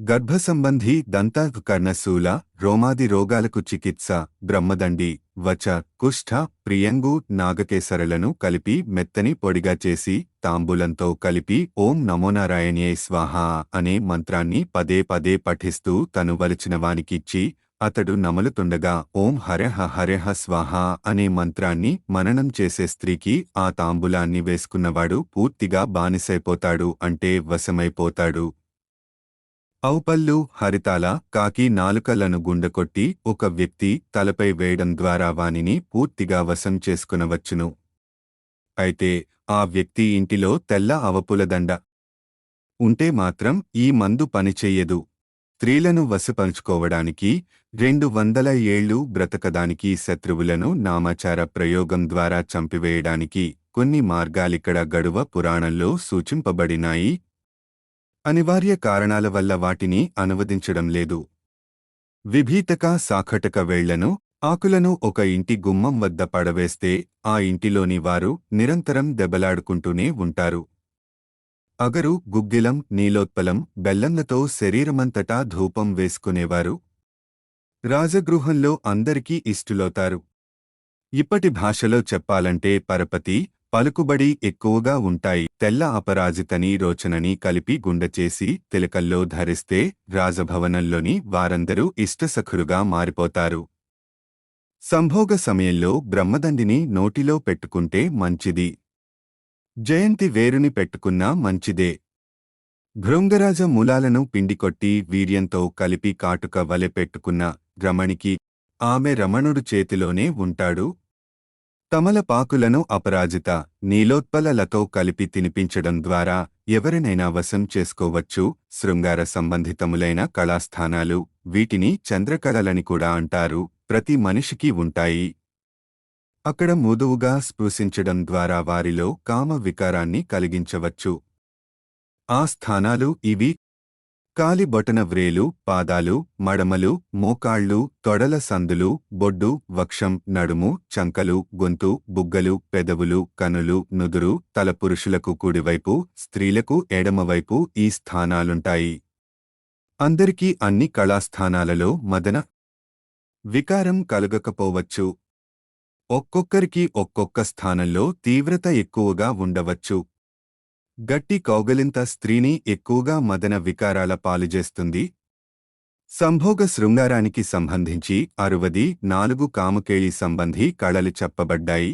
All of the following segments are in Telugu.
గర్భసంబంధి దంత కర్ణశూల రోమాది రోగాలకు చికిత్స బ్రహ్మదండి వచ కుష్ఠ ప్రియంగు నాగకేసరలను కలిపి మెత్తని పొడిగా చేసి తాంబూలంతో కలిపి ఓం నమోనారాయణ్యే స్వాహ అనే మంత్రాన్ని పదే పదే పఠిస్తూ తను వలిచిన వానికిచ్చి అతడు నమలుతుండగా ఓం హరహ హరహ స్వాహ అనే మంత్రాన్ని మననం చేసే స్త్రీకి ఆ తాంబూలాన్ని వేసుకున్నవాడు పూర్తిగా బానిసైపోతాడు అంటే వశమైపోతాడు. ఔపల్లు హరితాల కాకి నాలుకలను గుండకొట్టి ఒక వ్యక్తి తలపై వేయడం ద్వారా వానిని పూర్తిగా వశం చేసుకునవచ్చును. అయితే ఆ వ్యక్తి ఇంటిలో తెల్ల అవపులదండ ఉంటే మాత్రం ఈ మందు పనిచెయ్యదు. స్త్రీలను వశపరుచుకోవడానికి రెండు వందల ఏళ్ళు బ్రతకడానికి శత్రువులను నామాచార ప్రయోగం ద్వారా చంపివేయడానికి కొన్ని మార్గాలిక్కడ గడువ పురాణంలో సూచింపబడినాయి. అనివార్య కారణాల వల్ల వాటిని అనువదించడం లేదు. విభీతక సాఖటక వేళ్ళను ఆకులను ఒక ఇంటి గుమ్మం వద్ద పడవేస్తే ఆ ఇంటిలోని వారు నిరంతరం దెబ్బలాడుకుంటూనే ఉంటారు. అగరు గుగ్గిలం నీలోత్పలం బెల్లంలతో శరీరమంతటా ధూపం వేసుకునేవారు. రాజగృహంలో అందరికీ ఇష్టులవుతారు ఇప్పటి భాషలో చెప్పాలంటే పరపతి పలుకుబడి ఎక్కువగా ఉంటాయి. తెల్ల అపరాజితని రోచనని కలిపి గుండెచేసి తిలకల్లో ధరిస్తే రాజభవనంలోని వారందరూ ఇష్టసఖురుగా మారిపోతారు. సంభోగ సమయంలో బ్రహ్మదండిని నోటిలో పెట్టుకుంటే మంచిది. జయంతి వేరుని పెట్టుకున్నా మంచిదే. భృంగరాజ మూలాలను పిండికొట్టి వీర్యంతో కలిపి కాటుక వలె పెట్టుకున్న రమణికి ఆమె రమణుడు చేతిలోనే ఉంటాడు. తమలపాకులను అపరాజిత నీలోత్పలలతో కలిపి తినిపించడం ద్వారా ఎవరినైనా వశం చేసుకోవచ్చు శృంగార సంబంధితములైన కళాస్థానాలు వీటిని చంద్రకళలని కూడా అంటారు ప్రతి మనిషికి ఉంటాయి. అక్కడ మృదువుగా స్పృశించడం ద్వారా వారిలో కామ వికారాన్ని కలిగించవచ్చు. ఆ స్థానాలు ఇవి కాలి బొటన వ్రేలు పాదాలు మడమలు మోకాళ్ళు తొడల సందులు బొడ్డు వక్షం నడుము చంకలు గొంతు బుగ్గలు పెదవులు కనులు నుదురు తల పురుషులకు కుడివైపు స్త్రీలకు ఎడమవైపు ఈ స్థానాలుంటాయి. అందరికీ అన్ని కళాస్థానాలలో మదన వికారం కలగకపోవచ్చు. ఒక్కొక్కరికి ఒక్కొక్క స్థానంలో తీవ్రత ఎక్కువగా ఉండవచ్చు. గట్టి కౌగలింత స్త్రీని ఎక్కువగా మదన వికారాల పాలుజేస్తుంది. సంభోగ శృంగారానికి సంబంధించి అరువది నాలుగు కాముకేళి సంబంధి కళలు చెప్పబడ్డాయి.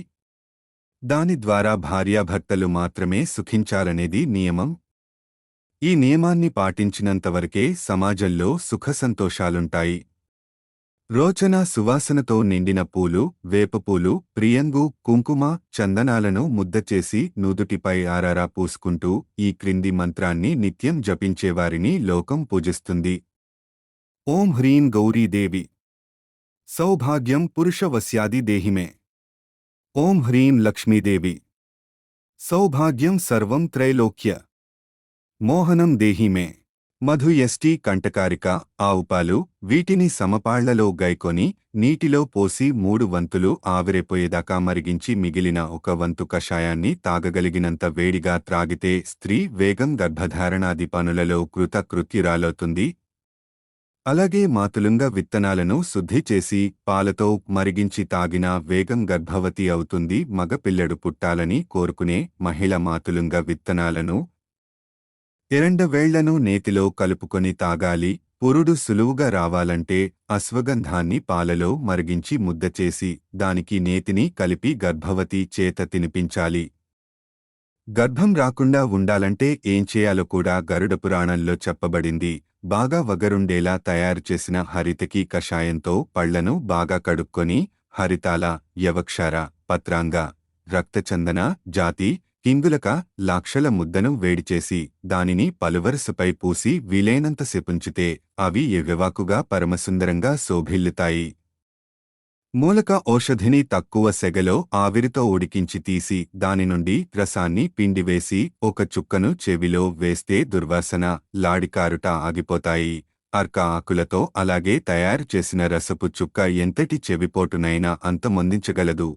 దాని ద్వారా భార్యాభర్తలు మాత్రమే సుఖించాలనేది నియమం. ఈ నియమాన్ని పాటించినంతవరకే సమాజంలో సుఖసంతోషాలుంటాయి రోచన సువాసనతో నిండిన పూలు వేపపూలు ప్రియంగు కుంకుమ చందనాలను ముద్దచేసి నుదుటిపై ఆరారా పూసుకుంటూ ఈ క్రింది మంత్రాన్ని నిత్యం జపించేవారిని లోకం పూజిస్తుంది. ఓం హ్రీం గౌరీదేవి సౌభాగ్యం పురుషవస్యాది దేహిమే. ఓం హ్రీం లక్ష్మీదేవి సౌభాగ్యం సర్వం త్రైలోక్య. మోహనం దేహిమే. మధు ఎస్టీ కంటకారిక ఆవుపాలు వీటిని సమపాళ్ళలో గైకొని నీటిలో పోసి మూడు వంతులు ఆవిరైపోయేదాకా మరిగించి మిగిలిన ఒక వంతు కషాయాన్ని తాగగలిగినంత వేడిగా త్రాగితే స్త్రీ వేగం గర్భధారణాది పనులలో కృతకృత్యురాలవుతుంది. అలాగే మాతులుంగ విత్తనాలను శుద్ధి చేసి పాలతో మరిగించి తాగినా వేగం గర్భవతి అవుతుంది మగపిల్లడు పుట్టాలని కోరుకునే మహిళ మాతులుంగ విత్తనాలను ఎరండవేళ్ళను నేతిలో కలుపుకొని తాగాలి పురుడు సులువుగా రావాలంటే అశ్వగంధాన్ని పాలలో మరిగించి ముద్దచేసి దానికి నేతిని కలిపి గర్భవతి చేత తినిపించాలి. గర్భం రాకుండా ఉండాలంటే ఏం చేయాలో కూడా గరుడ పురాణంలో చెప్పబడింది. బాగా వగరుండేలా తయారుచేసిన హరితకి కషాయంతో పళ్ళను బాగా కడుక్కొని హరితాల యవక్షార పత్రాంగ రక్తచందన జాతి కింగులక లాక్షల ముద్దను వేడిచేసి దానిని పలువరసపై పూసి వీలైనంత సెపుంచితే అవి ఎవ్యవాకుగా పరమసుందరంగా శోభిల్లుతాయి. మూలక ఔషధిని తక్కువ సెగలో ఆవిరితో ఉడికించి తీసి దాని నుండి రసాన్ని పిండివేసి ఒక చుక్కను చెవిలో వేస్తే దుర్వాసన లాడికారుట ఆగిపోతాయి. అర్క ఆకులతో అలాగే తయారు చేసిన రసపు చుక్క ఎంతటి చెవిపోటునైనా అంతమొందించగలదు.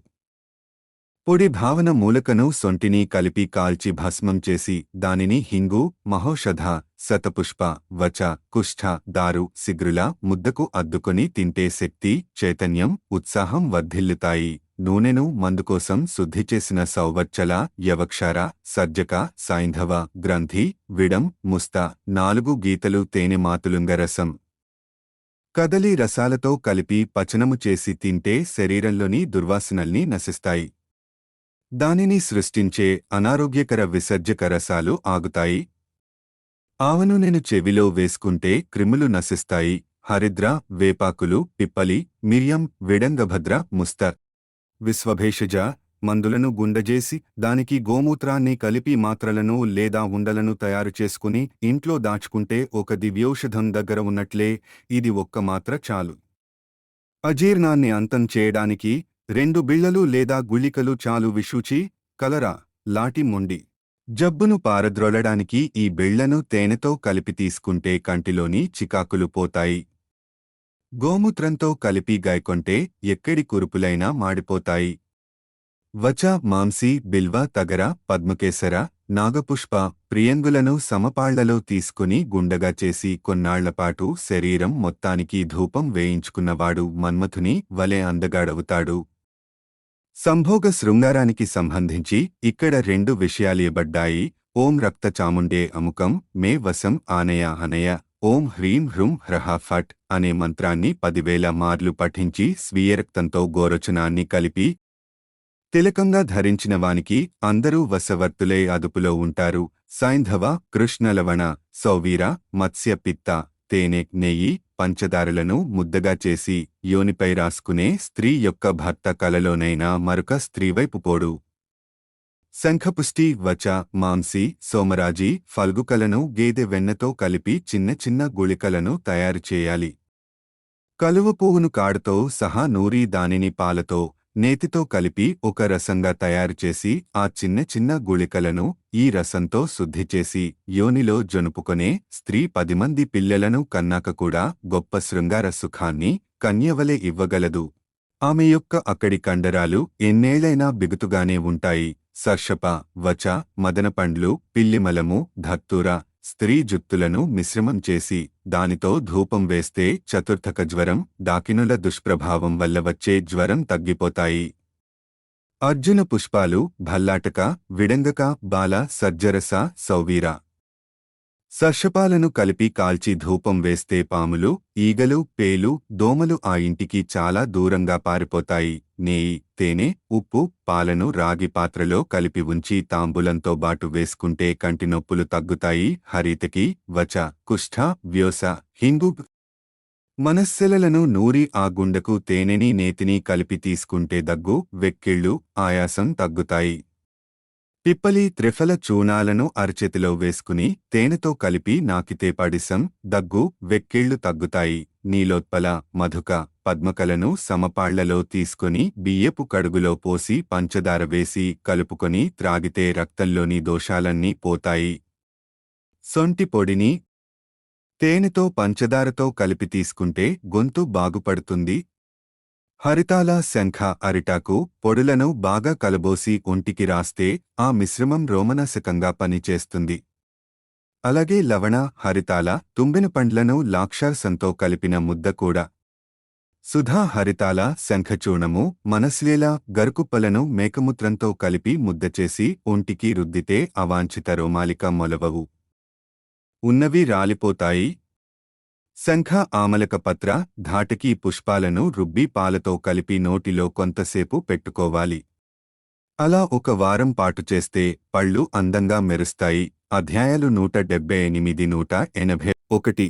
పొడి భావన మూలకను సొంటిని కలిపి కాల్చి భస్మం చేసి దానిని హింగు మహోషధ శతపుష్ప వచ కుష్ఠ దారు సిగ్రుల ముద్దకు అద్దుకొని తింటే శక్తి చైతన్యం ఉత్సాహం వర్ధిల్లుతాయి. నూనెను మందుకోసం శుద్ధి చేసిన సౌవచ్చల యవక్షార సర్జక సైంధవ గ్రంథి విడం ముస్త నాలుగు గీతలు తేనె మాతులుంగ రసం. కదలి రసాలతో కలిపి పచనము చేసి తింటే శరీరంలోని దుర్వాసనల్ని నశిస్తాయి. దానిని సృష్టించే అనారోగ్యకర విసర్జక రసాలు ఆగుతాయి. ఆవను నేను చెవిలో వేసుకుంటే క్రిములు నశిస్తాయి. హరిద్ర వేపాకులు పిప్పలి మిరియం విడంగభద్ర ముస్తర్ విశ్వభేషజ మందులను గుండజేసి దానికి గోమూత్రాన్ని కలిపి మాత్రలను లేదా ఉండలను తయారు చేసుకుని ఇంట్లో దాచుకుంటే ఒక దివ్యౌషధం దగ్గర ఉన్నట్లే ఇది ఒక్క మాత్ర చాలు. అజీర్ణాన్ని అంతం చేయడానికి రెండు బిళ్ళలు లేదా గుళికలు చాలు విషూచి కలరా లాటి మొండి. జబ్బును పారద్రోలడానికి ఈ బిళ్ళను తేనెతో కలిపి తీసుకుంటే కంటిలోని చికాకులు పోతాయి. గోమూత్రంతో కలిపి గాయకొంటే ఎక్కడి కురుపులైనా మాడిపోతాయి. వచ మాంసి బిల్వ తగర పద్మకేసర నాగపుష్ప ప్రియంగులను సమపాళ్ళలో తీసుకుని గుండగా చేసి కొన్నాళ్ళపాటు శరీరం మొత్తానికి ధూపం వేయించుకున్నవాడు మన్మథుని వలె అందగాడవుతాడు. సంభోగ శృంగారానికి సంబంధించి ఇక్కడ రెండు విషయాలియబడ్డాయి. ఓం రక్త చాముండే అముకం మే వశం ఆనయ అనయ ఓం హ్రీం హృం హ్రహ ఫట్ అనే మంత్రాన్ని పదివేల మార్లు పఠించి స్వీయ రక్తంతో గోరచనాన్ని కలిపి తిలకంగా ధరించిన వానికి అందరూ వశవర్తులే అదుపులో ఉంటారు. సైంధవ కృష్ణలవణ సౌవీర మత్స్య పిత్త తేనె నెయ్యి పంచదారులను ముద్దగా చేసి యోనిపై రాసుకునే స్త్రీ యొక్క భర్త కలలోనైనా మరొక స్త్రీవైపు పోడు. శంఖపుష్టి వచ మాంసి సోమరాజి ఫల్గుకలను గేదె వెన్నతో కలిపి చిన్న చిన్న గుళికలను తయారు చేయాలి. కలువ పువ్వును కాడుతో సహా నూరి దానిని పాలతో నేతితో కలిపి ఒక రసంగా తయారుచేసి ఆ చిన్న చిన్న గుళికలను ఈ రసంతో శుద్ధి చేసి యోనిలో జొనుపుకొనే స్త్రీ పది మంది పిల్లలను కన్నాక కూడా గొప్ప శృంగార సుఖాన్ని కన్యవలె ఇవ్వగలదు. ఆమె యొక్క అక్కడి కండరాలు ఎన్నేళ్ళైనా బిగుతుగానే ఉంటాయి. సర్షప వచ మదనపండ్లు పిల్లిమలము ధత్తూర స్త్రీ జుత్తులను మిశ్రమం చేసి దానితో ధూపం వేస్తే చతుర్థక జ్వరం దాకినుల దుష్ప్రభావం వల్ల వచ్చే జ్వరం తగ్గిపోతాయి. అర్జున పుష్పాలు భల్లాటక విడంగక బాల సజ్జరస సౌవీర. సర్షపాలను కలిపి కాల్చి ధూపం వేస్తే పాములు ఈగలు పేలు దోమలు ఆ ఇంటికి చాలా దూరంగా పారిపోతాయి. నెయ్యి తేనె ఉప్పు పాలను రాగి పాత్రలో కలిపి ఉంచి తాంబూలంతో బాటు వేసుకుంటే కంటి నొప్పులు తగ్గుతాయి. హరితకి వచ కుష్ఠ వ్యోస హింగు మనస్సెలలను నూరి ఆ గుండెకు తేనెని నేతిని కలిపి తీసుకుంటే దగ్గు వెక్కిళ్ళు ఆయాసం తగ్గుతాయి. పిప్పలి త్రిఫల చూనాలను అరచేతిలో వేసుకుని తేనెతో కలిపి నాకితే పడిసం దగ్గు వెక్కిళ్ళు తగ్గుతాయి. నీలోత్పల మధుక పద్మకలను సమపాళ్ళలో తీసుకుని బియ్యపు కడుగులో పోసి పంచదార వేసి కలుపుకొని త్రాగితే రక్తంలోని దోషాలన్నీ పోతాయి. సొంటి పొడిని తేనెతో పంచదారతో కలిపి తీసుకుంటే గొంతు బాగుపడుతుంది హరితాల శంఖ అరిటాకు పొడులను బాగా కలబోసి ఒంటికి రాస్తే ఆ మిశ్రమం రోమనాశకంగా పనిచేస్తుంది. అలాగే లవణ హరితాల తుంబిన పండ్లను లాక్షార్సంతో కలిపిన ముద్ద కూడా. సుధా హరితాల శంఖచూర్ణము మనస్లేల గరుకుప్పలను మేకమూత్రంతో కలిపి ముద్దచేసి ఒంటికి రుద్దితే అవాంఛిత రోమాలిక మొలవవు. ఉన్నవి రాలిపోతాయి శంఖ ఆమలక పత్ర ధాటికీ పుష్పాలను రుబ్బి పాలతో కలిపి నోటిలో కొంతసేపు పెట్టుకోవాలి. అలా ఒక వారం పాటు చేస్తే పళ్ళు అందంగా మెరుస్తాయి. అధ్యాయాలు నూట డెబ్బై ఎనిమిది నూట ఎనభై ఒకటి.